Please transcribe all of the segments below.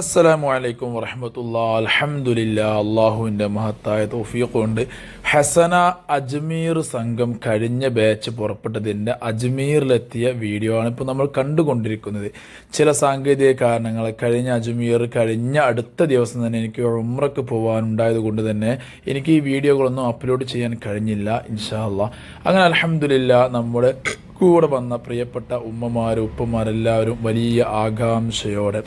അസ്സലാമു അലൈക്കും വറഹമത്തുള്ള അൽഹംദുലില്ലാ അള്ളാഹുവിന്റെ മഹത്തായ തോഫിയൊക്കെ കൊണ്ട് ഹസന അജ്മീർ സംഘം കഴിഞ്ഞ ബാച്ച് പുറപ്പെട്ടതിന്റെ അജ്മീറിലെത്തിയ വീഡിയോ ആണ് ഇപ്പോൾ നമ്മൾ കണ്ടുകൊണ്ടിരിക്കുന്നത്. ചില സാങ്കേതിക കാരണങ്ങൾ കഴിഞ്ഞ അജ്മീർ കഴിഞ്ഞ അടുത്ത ദിവസം തന്നെ എനിക്ക് ഉമ്രക്ക് പോകാനുണ്ടായത് കൊണ്ട് തന്നെ എനിക്ക് ഈ വീഡിയോകളൊന്നും അപ്ലോഡ് ചെയ്യാൻ കഴിഞ്ഞില്ല ഇൻഷാ അല്ലാ അങ്ങനെ അൽഹംദുലില്ലാ നമ്മുടെ കൂടെ വന്ന പ്രിയപ്പെട്ട ഉമ്മമാരും ഉപ്പമാരെല്ലാവരും വലിയ ആകാംക്ഷയോടെ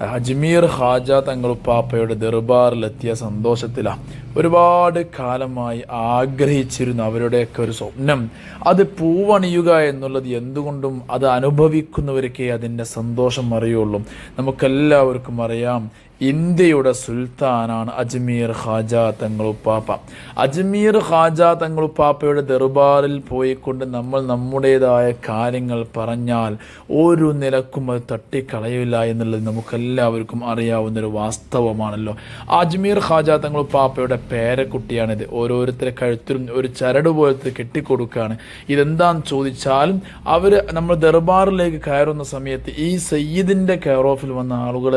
അജ്മീർ ഹാജ തങ്ങളുപ്പാപ്പയുടെ ദർബാറിലെത്തിയ സന്തോഷത്തിലാണ് ഒരുപാട് കാലമായി ആഗ്രഹിച്ചിരുന്ന അവരുടെയൊക്കെ ഒരു സ്വപ്നം. അത് പൂവണിയുക എന്നുള്ളത് എന്തുകൊണ്ടും അത് അനുഭവിക്കുന്നവർക്കേ അതിന്റെ സന്തോഷം അറിയുള്ളൂ. നമുക്കെല്ലാവർക്കും അറിയാം ഇന്ത്യയുടെ സുൽത്താനാണ് അജ്മീർ ഖാജ തങ്ങളുപ്പാപ്പ അജ്മീർ ഖാജ തങ്ങളുപ്പാപ്പയുടെ ദർബാറിൽ പോയിക്കൊണ്ട് നമ്മൾ നമ്മുടേതായ കാര്യങ്ങൾ പറഞ്ഞാൽ ഒരു നിലക്കും അത് തട്ടിക്കളയില്ല എന്നുള്ളത് നമുക്കെല്ലാവർക്കും അറിയാവുന്നൊരു വാസ്തവമാണല്ലോ. അജ്മീർ ഖാജ തങ്ങളുപ്പാപ്പയുടെ പേരക്കുട്ടിയാണിത് ഓരോരുത്തരെ കഴുത്തിലും ഒരു ചരട് പോലത്തെ കെട്ടിക്കൊടുക്കുകയാണ്. ഇതെന്താന്ന് ചോദിച്ചാലും അവർ നമ്മൾ ദർബാറിലേക്ക് കയറുന്ന സമയത്ത് ഈ സയ്യിദിന്റെ കെയർ ഓഫിൽ വന്ന ആളുകൾ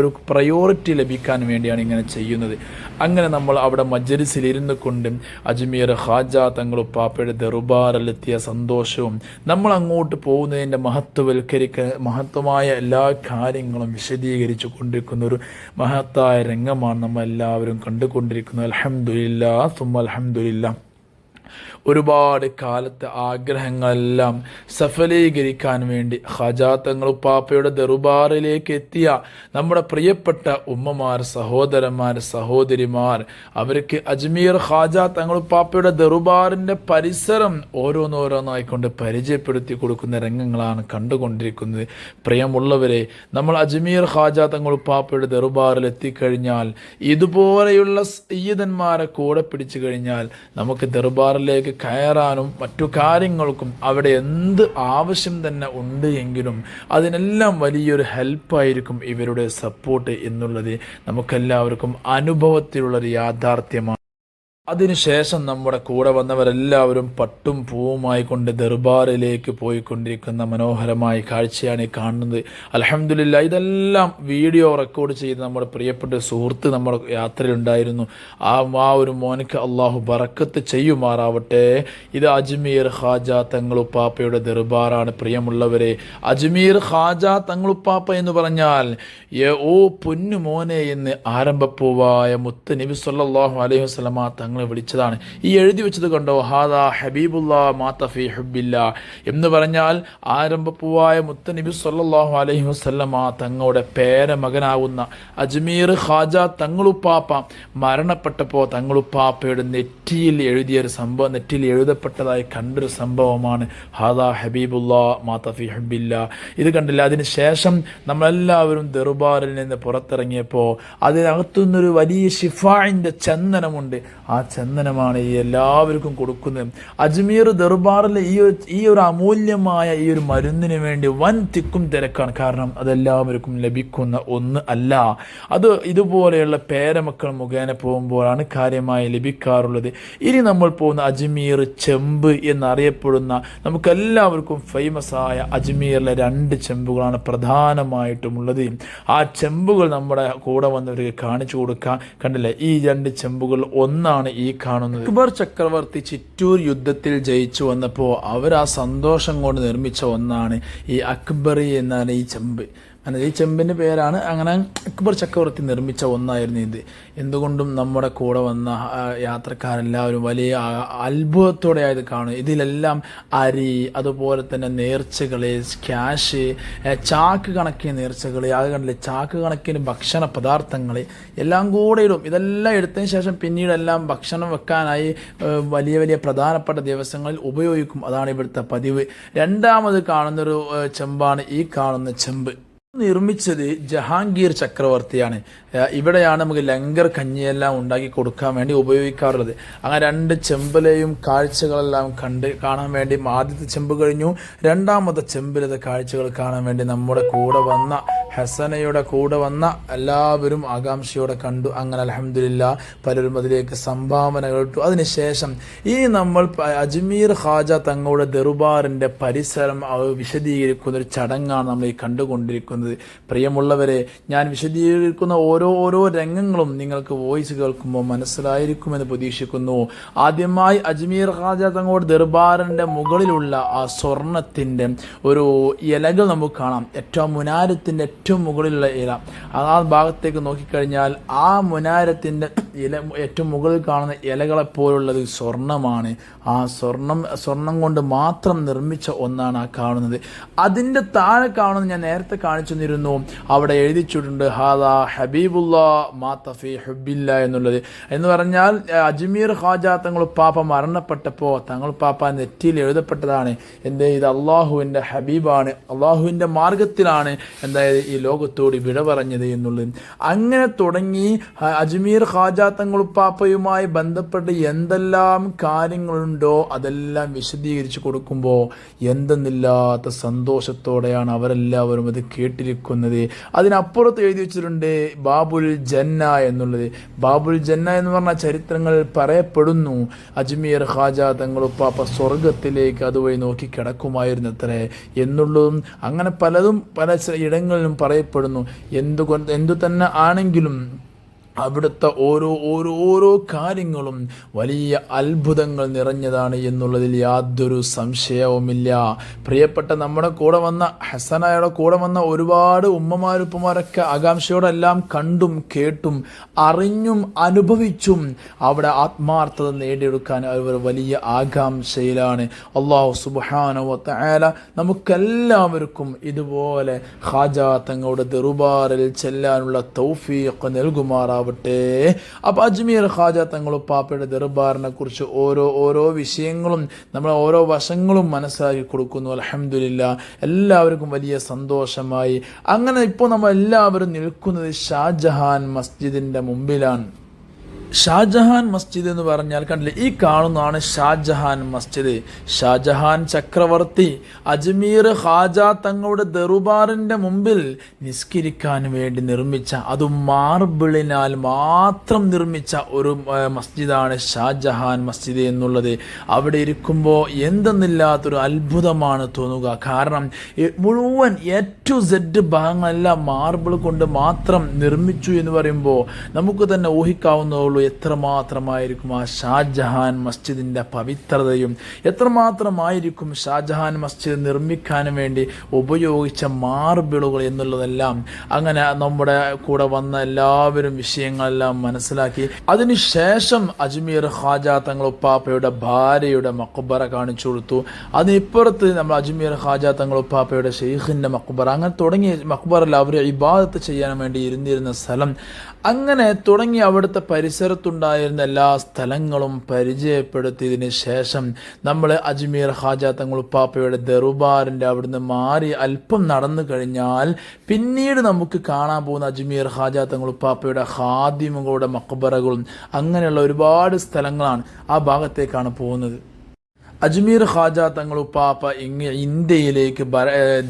ഒരു പ്രയോറിറ്റി ലഭിക്കാൻ വേണ്ടിയാണ് ഇങ്ങനെ ചെയ്യുന്നത്. അങ്ങനെ നമ്മൾ അവിടെ മജ്ലിസിൽ ഇരുന്ന് കൊണ്ടും അജ്മീർ തങ്ങളും തങ്ങളുപ്പാപ്പയുടെ ദർബാറിലെത്തിയ സന്തോഷവും നമ്മൾ അങ്ങോട്ട് പോകുന്നതിന്റെ മഹത്വവൽക്കരിക്ക മഹത്വമായ എല്ലാ കാര്യങ്ങളും വിശദീകരിച്ചു കൊണ്ടിരിക്കുന്ന ഒരു മഹത്തായ രംഗമാണ് നമ്മൾ എല്ലാവരും കണ്ടുകൊണ്ടിരിക്കുന്നത്. അലഹമുല്ല സുമ അലഹമുല്ല ഒരുപാട് കാലത്തെ ആഗ്രഹങ്ങളെല്ലാം സഫലീകരിക്കാൻ വേണ്ടി ഹജാത്തങ്ങൾ പാപ്പയുടെ ദെറുബാറിലേക്ക് എത്തിയ നമ്മുടെ പ്രിയപ്പെട്ട ഉമ്മമാർ സഹോദരന്മാർ സഹോദരിമാർ അവർക്ക് അജ്മീർ ഖാജ തങ്ങൾ പാപ്പയുടെ ദർബാറിന്റെ പരിസരം ഓരോന്നോരോന്നായിക്കൊണ്ട് പരിചയപ്പെടുത്തി കൊടുക്കുന്ന രംഗങ്ങളാണ് കണ്ടുകൊണ്ടിരിക്കുന്നത്. പ്രിയമുള്ളവരെ നമ്മൾ അജ്മീർ ഖാജ തങ്ങൾ പാപ്പയുടെ ദർബാറിൽ എത്തിക്കഴിഞ്ഞാൽ ഇതുപോലെയുള്ള സയ്യിദന്മാരെ കൂടെ പിടിച്ചു കഴിഞ്ഞാൽ നമുക്ക് ദർബാറിലേക്ക് കയറാനും മറ്റു കാര്യങ്ങൾക്കും അവിടെ എന്ത് ആവശ്യം തന്നെ ഉണ്ട് എങ്കിലും അതിനെല്ലാം വലിയൊരു ഹെൽപ്പായിരിക്കും ഇവരുടെ സപ്പോർട്ട് എന്നുള്ളത്. നമുക്കെല്ലാവർക്കും അനുഭവത്തിലുള്ളൊരു യാഥാർത്ഥ്യമാണ് അതിനുശേഷം നമ്മുടെ കൂടെ വന്നവരെല്ലാവരും പട്ടും പൂവുമായി കൊണ്ട് ദർബാറിലേക്ക് പോയിക്കൊണ്ടിരിക്കുന്ന മനോഹരമായ കാഴ്ചയാണ് ഈ കാണുന്നത്. അലഹമില്ല ഇതെല്ലാം വീഡിയോ റെക്കോർഡ് ചെയ്ത് നമ്മുടെ പ്രിയപ്പെട്ട സുഹൃത്ത് നമ്മുടെ യാത്രയിലുണ്ടായിരുന്നു. ആ ആ ഒരു മോനക്ക് അള്ളാഹു ബറക്കത്ത് ചെയ്യുമാറാവട്ടെ. ഇത് അജ്മീർ ഖാജ തങ്ങളുപ്പാപ്പയുടെ ദർബാറാണ്. പ്രിയമുള്ളവരെ അജ്മീർ ഖാജ തങ്ങളുപ്പാപ്പ എന്ന് പറഞ്ഞാൽ ഓ പൊന്നു മോനെ എന്ന് ആരംഭപ്പൂവായ മുത്ത് നബി സല്ലാഹു അലൈഹി വസ്ലമ തങ്ങൾ തങ്ങളെ വിളിച്ചതാണ്. ഈ എഴുതി വെച്ചത് കണ്ടോ? ഹാദാ ഹബീബുല്ലാ മാത്തഫി ഹബ്ബില്ല. എന്ന് പറഞ്ഞാൽ ആരംഭപ്പൂവായ മുത്ത നബി സല്ലാഹു അലൈഹി വസ്ലമ തങ്ങളുടെ പേരമകനാവുന്ന അജ്മീർ ഖാജ തങ്ങളുപ്പാപ്പ മരണപ്പെട്ടപ്പോൾ തങ്ങളുപ്പാപ്പയുടെ നെറ്റിയിൽ എഴുതിയ ഒരു സംഭവം നെറ്റിയിൽ എഴുതപ്പെട്ടതായി കണ്ടൊരു സംഭവമാണ് ഹാദാ ഹബീബുല്ലാ മാത്തഫി ഹബ്ബില്ല. ഇത് കണ്ടില്ല അതിന് ശേഷം നമ്മളെല്ലാവരും ദർബാറിൽ നിന്ന് പുറത്തിറങ്ങിയപ്പോൾ അതിനകത്തുനിന്നൊരു വലിയ ഷിഫായിന്റെ ചന്ദനമുണ്ട്. ആ ചന്ദനമാണ് ഈ എല്ലാവർക്കും കൊടുക്കുന്നത്. അജ്മീർ ദർബാറിലെ ഈ ഈ ഒരു അമൂല്യമായ ഈ ഒരു മരുന്നിന് വേണ്ടി വൻ തിക്കും തിരക്കാണ്. കാരണം അതെല്ലാവർക്കും ലഭിക്കുന്ന ഒന്ന് അല്ല. അത് ഇതുപോലെയുള്ള പേരമക്കൾ മുഖേന പോകുമ്പോഴാണ് കാര്യമായി ലഭിക്കാറുള്ളത്. ഇനി നമ്മൾ പോകുന്ന അജ്മീർ ചെമ്പ് എന്നറിയപ്പെടുന്ന നമുക്കെല്ലാവർക്കും ഫേമസ് ആയ അജ്മീറിലെ രണ്ട് ചെമ്പുകളാണ് പ്രധാനമായിട്ടും ഉള്ളത് ആ ചെമ്പുകൾ നമ്മുടെ കൂടെ വന്നവർക്ക് കാണിച്ചു കൊടുക്കാൻ കണ്ടില്ലേ? ഈ രണ്ട് ചെമ്പുകൾ ഒന്നാണ് ഈ കാണുന്നത്. അക്ബർ ചക്രവർത്തി ചിറ്റൂർ യുദ്ധത്തിൽ ജയിച്ചു വന്നപ്പോൾ അവർ ആ സന്തോഷം കൊണ്ട് നിർമ്മിച്ച ഒന്നാണ് ഈ അക്ബറി എന്നാണ് ഈ ചെമ്പ്. അങ്ങനെ ഈ ചെമ്പിന്റെ പേരാണ് അങ്ങനെ അക്ബർ ചക്രവർത്തി നിർമ്മിച്ച ഒന്നായിരുന്നു ഇത്. എന്തുകൊണ്ടും നമ്മുടെ കൂടെ വന്ന യാത്രക്കാരെല്ലാവരും വലിയ അത്ഭുതത്തോടെ ആയത് കാണും. ഇതിലെല്ലാം അരി അതുപോലെ തന്നെ നേർച്ചകൾ ക്യാഷ് ചാക്ക് കണക്കിന് നേർച്ചകൾ അത് കണ്ടില്ലേ ചാക്ക് കണക്കിന് ഭക്ഷണ പദാർത്ഥങ്ങൾ എല്ലാം കൂടെ ഇടും. ഇതെല്ലാം എടുത്തതിന് ശേഷം പിന്നീടെല്ലാം ഭക്ഷണം വെക്കാനായി വലിയ വലിയ പ്രധാനപ്പെട്ട ദിവസങ്ങളിൽ ഉപയോഗിക്കും. അതാണ് ഇവിടുത്തെ പതിവ്. രണ്ടാമത് കാണുന്നൊരു ചെമ്പാണ് ഈ കാണുന്ന ചെമ്പ്. നിർമ്മിച്ചത് ജഹാംഗീർ ചക്രവർത്തിയാണ്. ഇവിടെയാണ് നമുക്ക് ലങ്കർ കഞ്ഞിയെല്ലാം ഉണ്ടാക്കി കൊടുക്കാൻ വേണ്ടി ഉപയോഗിക്കാറുള്ളത്. അങ്ങനെ രണ്ട് ചെമ്പിലെയും കാഴ്ചകളെല്ലാം കണ്ട് കാണാൻ വേണ്ടി ആദ്യത്തെ ചെമ്പ് കഴിഞ്ഞു. രണ്ടാമത്തെ ചെമ്പിലത്തെ കാഴ്ചകൾ കാണാൻ വേണ്ടി നമ്മുടെ കൂടെ വന്ന ഹസനയുടെ കൂടെ വന്ന എല്ലാവരും ആകാംക്ഷയോടെ കണ്ടു. അങ്ങനെ അലഹമില്ല പലരും അതിലേക്ക് സംഭാവന കേട്ടു അതിനുശേഷം ഇനി നമ്മൾ അജ്മീർ ഖാജ തങ്ങളുടെ ദർബാറിന്റെ പരിസരം വിശദീകരിക്കുന്ന ഒരു ചടങ്ങാണ് നമ്മൾ ഈ കണ്ടുകൊണ്ടിരിക്കുന്നത്. പ്രിയമുള്ളവരെ ഞാൻ വിശദീകരിക്കുന്ന ഓരോ ഓരോ രംഗങ്ങളും നിങ്ങൾക്ക് വോയിസ് കേൾക്കുമ്പോൾ മനസ്സിലായിരിക്കുമെന്ന് പ്രതീക്ഷിക്കുന്നു. ആദ്യമായി അജ്മീർ ഖാജ തങ്ങളുടെ ദർബാറിന്റെ മുകളിലുള്ള ആ സ്വർണത്തിന്റെ ഒരു ഇലകൾ നമുക്ക് കാണാം. ഏറ്റവും മുനാരത്തിന്റെ ഏറ്റവും മുകളിലുള്ള ഇല. ആ ഭാഗത്തേക്ക് നോക്കിക്കഴിഞ്ഞാൽ ആ മുനാരത്തിന്റെ ഇല ഏറ്റവും മുകളിൽ കാണുന്ന ഇലകളെ ഇലകളെപ്പോലുള്ളത് സ്വർണമാണ് ആ സ്വർണം സ്വർണം കൊണ്ട് മാത്രം നിർമ്മിച്ച ഒന്നാണ് ആ കാണുന്നത്. അതിന്റെ താഴെ കാണുന്നത് ഞാൻ നേരത്തെ കാണിച്ചു തന്നിരുന്നു അവിടെ എഴുതിച്ചിട്ടുണ്ട് ഹാദാ ഹബീബുല്ല മാത്തഫി ഹബില്ല എന്നുള്ളത്. എന്ന് പറഞ്ഞാൽ അജ്മീർ ഖാജ തങ്ങൾ പാപ്പ മരണപ്പെട്ടപ്പോൾ തങ്ങൾ പാപ്പ നെറ്റിയിൽ എഴുതപ്പെട്ടതാണ്. എന്തേ? ഇത് അള്ളാഹുവിന്റെ ഹബീബാണ്. അള്ളാഹുവിന്റെ മാർഗത്തിലാണ് എന്തായത് ലോകത്തോട് വിട പറഞ്ഞത് എന്നുള്ളത്. അങ്ങനെ തുടങ്ങി അജ്മീർ ഖാജ തങ്ങളുപ്പാപ്പയുമായി ബന്ധപ്പെട്ട് എന്തെല്ലാം കാര്യങ്ങളുണ്ടോ അതെല്ലാം വിശദീകരിച്ചു കൊടുക്കുമ്പോൾ എന്തെന്നില്ലാത്ത സന്തോഷത്തോടെയാണ് അവരെല്ലാവരും അത് കേട്ടിരിക്കുന്നത്. അതിനപ്പുറത്ത് എഴുതി വെച്ചിട്ടുണ്ട് ബാബുൽ ജന്ന എന്നുള്ളത്. ബാബുൽ ജന്ന എന്ന് പറഞ്ഞ ചരിത്രങ്ങൾ പറയപ്പെടുന്നു. അജ്മീർ ഖാജ തങ്ങളുപ്പാപ്പ സ്വർഗത്തിലേക്ക് അതുവഴി നോക്കി കിടക്കുമായിരുന്നു അത്രേ എന്നുള്ളതും അങ്ങനെ പലതും പല ഇടങ്ങളിലും പറയപ്പെടുന്നു. എന്തുകൊണ്ട് എന്തു തന്നെ ആണെങ്കിലും അവിടുത്തെ ഓരോ ഓരോ ഓരോ കാര്യങ്ങളും വലിയ അത്ഭുതങ്ങൾ നിറഞ്ഞതാണ് എന്നുള്ളതിൽ യാതൊരു സംശയവുമില്ല. പ്രിയപ്പെട്ട നമ്മുടെ കൂടെ വന്ന ഹസനായുടെ കൂടെ വന്ന ഒരുപാട് ഉമ്മമാരുപ്പമാരൊക്കെ ആകാംക്ഷയോടെല്ലാം കണ്ടും കേട്ടും അറിഞ്ഞും അനുഭവിച്ചും അവിടെ ആത്മാർത്ഥത നേടിയെടുക്കാൻ അവർ വലിയ ആകാംക്ഷയിലാണ്. അള്ളാഹു സുബാനവല നമുക്കെല്ലാവർക്കും ഇതുപോലെ ഖാജ തങ്ങളുടെ ദെറുബാറിൽ ചെല്ലാനുള്ള തൗഫീഖ് നൽകുമാറാവട്ടെ അപ്പോൾ അജ്മീർ ഖാജ തങ്ങൾ പാപ്പയുടെ ദർബാറിനെ കുറിച്ച് ഓരോ ഓരോ വിഷയങ്ങളും നമ്മൾ ഓരോ വശങ്ങളും മനസ്സിലാക്കി കൊടുക്കുന്നു. അലഹമില്ല എല്ലാവർക്കും വലിയ സന്തോഷമായി. അങ്ങനെ ഇപ്പോൾ നമ്മൾ എല്ലാവരും നിൽക്കുന്നത് ഷാജഹാൻ മസ്ജിദിന്റെ മുമ്പിലാണ്. ഷാജഹാൻ മസ്ജിദ് എന്ന് പറഞ്ഞാൽ കണ്ടില്ലേ? ഈ കാണുന്നതാണ് ഷാജഹാൻ മസ്ജിദ്. ഷാജഹാൻ ചക്രവർത്തി അജ്മീർ ഹാജ തങ്ങളുടെ ദറുബാറിന്റെ മുമ്പിൽ നിസ്കരിക്കാൻ വേണ്ടി നിർമ്മിച്ച അതും മാർബിളിനാൽ മാത്രം നിർമ്മിച്ച ഒരു മസ്ജിദാണ് ഷാജഹാൻ മസ്ജിദ് എന്നുള്ളത്. അവിടെ ഇരിക്കുമ്പോൾ എന്തെന്നില്ലാത്തൊരു അത്ഭുതമാണ് തോന്നുക. കാരണം മുഴുവൻ എ ടു സെഡ് ഭാഗങ്ങളെല്ലാം മാർബിൾ കൊണ്ട് മാത്രം നിർമ്മിച്ചു എന്ന് പറയുമ്പോൾ നമുക്ക് തന്നെ ഊഹിക്കാവുന്നതുള്ളൂ എത്രമാത്രമായിരിക്കും ആ ഷാജഹാൻ മസ്ജിദിന്റെ പവിത്രതയും എത്രമാത്രമായിരിക്കും ഷാജഹാൻ മസ്ജിദ് നിർമ്മിക്കാൻ വേണ്ടി ഉപയോഗിച്ച മാർബിളുകൾ എന്നുള്ളതെല്ലാം അങ്ങനെ നമ്മുടെ കൂടെ വന്ന എല്ലാവരും വിഷയങ്ങളെല്ലാം മനസ്സിലാക്കി. അതിനുശേഷം അജ്മീർ ഖാജ തങ്ങളുപ്പാപ്പയുടെ ഭാര്യയുടെ മക്കുബറ കാണിച്ചു കൊടുത്തു. അതിനിപ്പുറത്ത് നമ്മൾ അജ്മീർ ഖാജ തങ്ങളുപ്പാപ്പയുടെ ഷെയ്ഖിന്റെ മക്കുബറ അങ്ങനെ തുടങ്ങിയ മക്ബറല്ല അവർ ഇബാദത്ത് ചെയ്യാൻ വേണ്ടി ഇരുന്നിരുന്ന സ്ഥലം. അങ്ങനെ തുടങ്ങി അവിടുത്തെ പരിസരത്തുണ്ടായിരുന്ന എല്ലാ സ്ഥലങ്ങളും പരിചയപ്പെടുത്തിയതിന് ശേഷം നമ്മൾ അജ്മീർ ഹാജ തങ്ങൾ ഉപ്പാപ്പയുടെ അവിടുന്ന് മാറി അല്പം നടന്നു കഴിഞ്ഞാൽ പിന്നീട് നമുക്ക് കാണാൻ പോകുന്ന അജ്മീർ ഹാജ തങ്ങൾ ഉപ്പാപ്പയുടെ ഖാദിമുകളുടെ മക്ബറകളും അങ്ങനെയുള്ള ഒരുപാട് സ്ഥലങ്ങളാണ് ആ ഭാഗത്തേക്കാണ് പോകുന്നത്. അജ്മീർ ഖാജ തങ്ങൾ ഉപ്പാപ്പ ഇങ്ങ ഇന്ത്യയിലേക്ക്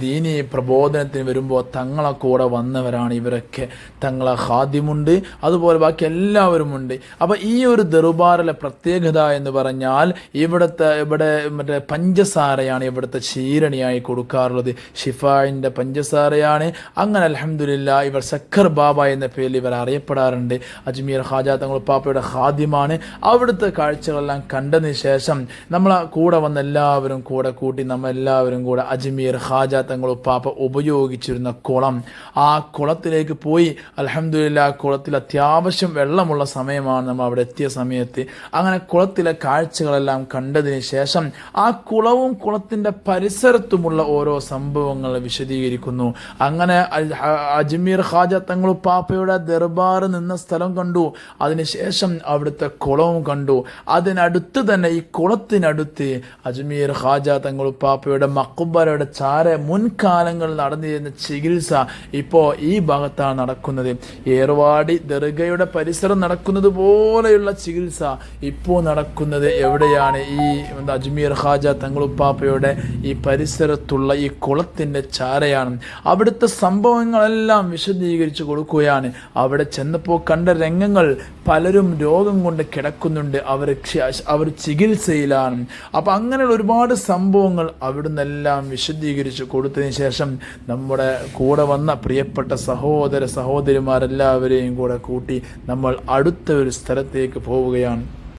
ദീനി പ്രബോധനത്തിന് വരുമ്പോൾ തങ്ങളെ കൂടെ വന്നവരാണ് ഇവരൊക്കെ. തങ്ങളെ ഖാദ്യമുണ്ട് അതുപോലെ ബാക്കി എല്ലാവരുമുണ്ട്. അപ്പോൾ ഈ ഒരു ദർബാറിലെ പ്രത്യേകത എന്ന് പറഞ്ഞാൽ ഇവിടുത്തെ ഇവിടെ മറ്റേ പഞ്ചസാരയാണ് ഇവിടുത്തെ ക്ഷീരണിയായി കൊടുക്കാറുള്ളത്. ഷിഫായിന്റെ പഞ്ചസാരയാണ്. അങ്ങനെ അലഹമില്ല ഇവർ സക്കർ ബാബ എന്ന പേരിൽ ഇവർ അറിയപ്പെടാറുണ്ട്. അജ്മീർ ഖാജ തങ്ങൾ ഉപ്പാപ്പയുടെ ഖാദ്യമാണ് അവിടുത്തെ കാഴ്ചകളെല്ലാം കണ്ടതിന് ശേഷം നമ്മൾ കൂടെ വന്ന എല്ലാവരും കൂടെ കൂട്ടി നമ്മൾ എല്ലാവരും കൂടെ അജ്മീർ ഖാജ തങ്ങൾ ഉപ്പാപ്പ ഉപയോഗിച്ചിരുന്ന കുളം. ആ കുളത്തിലേക്ക് പോയി അലഹമില്ല കുളത്തിൽ അത്യാവശ്യം വെള്ളമുള്ള സമയമാണ് നമ്മൾ അവിടെ എത്തിയ സമയത്ത്. അങ്ങനെ കുളത്തിലെ കാഴ്ചകളെല്ലാം കണ്ടതിന് ശേഷം ആ കുളവും കുളത്തിന്റെ പരിസരത്തുമുള്ള ഓരോ സംഭവങ്ങൾ വിശദീകരിക്കുന്നു. അങ്ങനെ അജ്മീർ ഹാജ തങ്ങൾ പാപ്പയുടെ ദർബാർ നിന്ന സ്ഥലം കണ്ടു. അതിനുശേഷം അവിടുത്തെ കുളവും കണ്ടു. അതിനടുത്ത് തന്നെ ഈ കുളത്തിനടുത്ത് അജ്മീർ ഖാജ തങ്ങളുപ്പാപ്പയുടെ മക്കുബറയുടെ ചാര മുൻകാലങ്ങളിൽ നടന്നിരുന്ന ചികിത്സ ഇപ്പോൾ ഈ ഭാഗത്താണ് നടക്കുന്നത്. ഏർവാടി ദർഗയുടെ പരിസരം നടക്കുന്നത് പോലെയുള്ള ചികിത്സ ഇപ്പോൾ നടക്കുന്നത് എവിടെയാണ്? ഈ അജ്മീർ ഖാജ തങ്ങളുപ്പാപ്പയുടെ ഈ പരിസരത്തുള്ള ഈ കുളത്തിന്റെ ചാരയാണ്. അവിടുത്തെ സംഭവങ്ങളെല്ലാം വിശദീകരിച്ച് കൊടുക്കുകയാണ്. അവിടെ ചെന്നപ്പോൾ കണ്ട രംഗങ്ങൾ പലരും രോഗം കൊണ്ട് കിടക്കുന്നുണ്ട്. അവർ അവർ ചികിത്സയിലാണ്. അപ്പം അങ്ങനെയുള്ള ഒരുപാട് സംഭവങ്ങൾ അവിടുന്ന് എല്ലാം വിശദീകരിച്ച് കൊടുത്തതിന് ശേഷം നമ്മുടെ കൂടെ വന്ന പ്രിയപ്പെട്ട സഹോദര സഹോദരിമാരെല്ലാവരെയും കൂടെ കൂട്ടി നമ്മൾ അടുത്ത ഒരു സ്ഥലത്തേക്ക് പോവുകയാണ്.